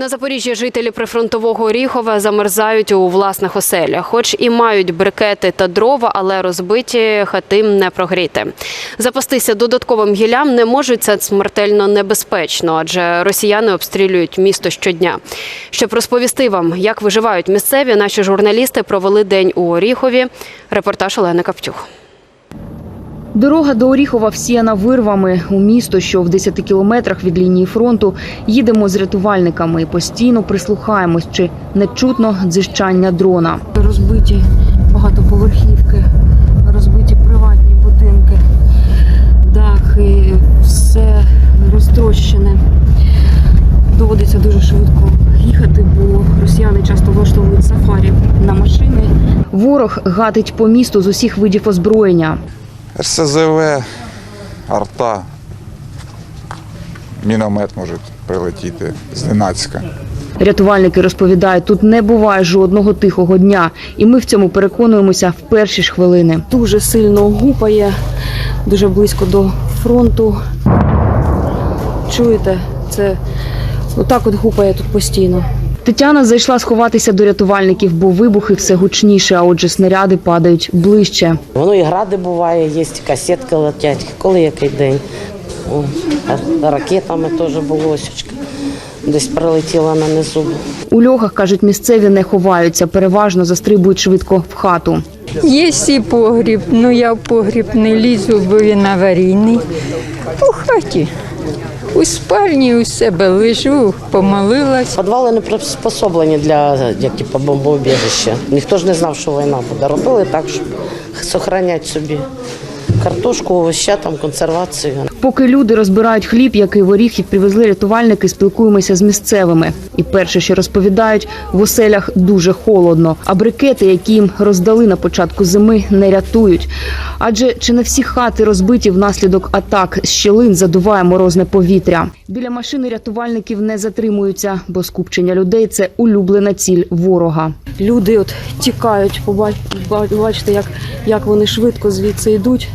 На Запоріжжі жителі прифронтового Оріхова замерзають у власних оселях, хоч і мають брикети та дрова, але розбиті хати не прогріти. Запастися додатковим гіллям не можуть це смертельно небезпечно, адже росіяни обстрілюють місто щодня. Щоб розповісти вам, як виживають місцеві, наші журналісти провели день у Оріхові. Репортаж Олени Каптюх. Дорога до Оріхова всіяна вирвами. У місто, що в 10 кілометрах від лінії фронту, їдемо з рятувальниками і постійно прислухаємось, чи не чутно дзижчання дрона. Розбиті багатоповерхівки, розбиті приватні будинки, дахи, все розтрощене. Доводиться дуже швидко їхати, бо росіяни часто влаштовують сафарі на машини. Ворог гатить по місту з усіх видів озброєння. РСЗВ, арта, міномет може прилетіти зненацька. Рятувальники розповідають, тут не буває жодного тихого дня, і ми в цьому переконуємося в перші ж хвилини. Дуже сильно гупає, дуже близько до фронту. Чуєте, це отак от гупає тут постійно. Тетяна зайшла сховатися до рятувальників, бо вибухи все гучніше, а отже, снаряди падають ближче. Воно і гради буває, є і касетки летять, коли який день. Ракетами теж було осічка. Десь прилетіла на низу. У льохах кажуть, місцеві не ховаються, переважно застрибують швидко в хату. Є і погріб, ну я в погріб не лізу, бо він аварійний. У хаті. У спальні у себе лежу, помолилась. Підвали не приспособлені для як, типу, бомбоубіжища. Ніхто ж не знав, що війна буде. Робили так, щоб зберігати собі картошку, овоща, там, консервацію. Поки люди розбирають хліб, який в Оріхів привезли рятувальники, спілкуємося з місцевими. І перше, що розповідають, в оселях дуже холодно, а брикети, які їм роздали на початку зими, не рятують. Адже чи не всі хати розбиті внаслідок атак з щілин задуває морозне повітря. Біля машини рятувальників не затримуються, бо скупчення людей це улюблена ціль ворога. Люди от тікають, побачите, як, як вони швидко звідси йдуть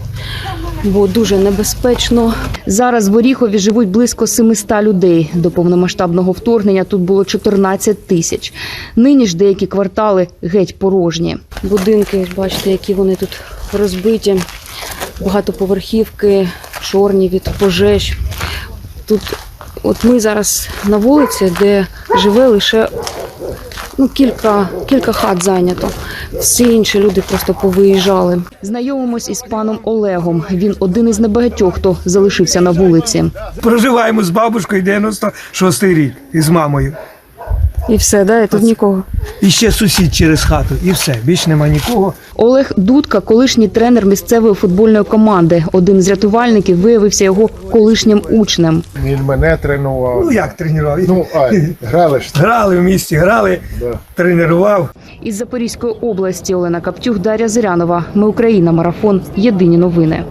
бо дуже небезпечно. Зараз в Оріхові живуть близько 700 людей. До повномасштабного вторгнення тут було 14 тисяч. Нині ж деякі квартали геть порожні. Будинки, бачите, які вони тут розбиті, багатоповерхівки, чорні від пожеж. Тут, от ми зараз на вулиці, де живе лише ну, кілька, кілька хат зайнято. Всі інші люди просто повиїжджали. Знайомимось із паном Олегом. Він один із небагатьох, хто залишився на вулиці. Проживаємо з бабушкою 96 рік і з мамою. І все, да, і тут нікого. І ще сусід через хату, і все. Більш нема нікого. Олег Дудка, колишній тренер місцевої футбольної команди. Один з рятувальників виявився його колишнім учнем. Він мене тренував. Ну як тренував? Ну, а, грали ж. Грали в місті, грали, Да. тренував. Із Запорізької області Олена Каптюх, Дар'я Зирянова. Ми Україна. Марафон. Єдині новини.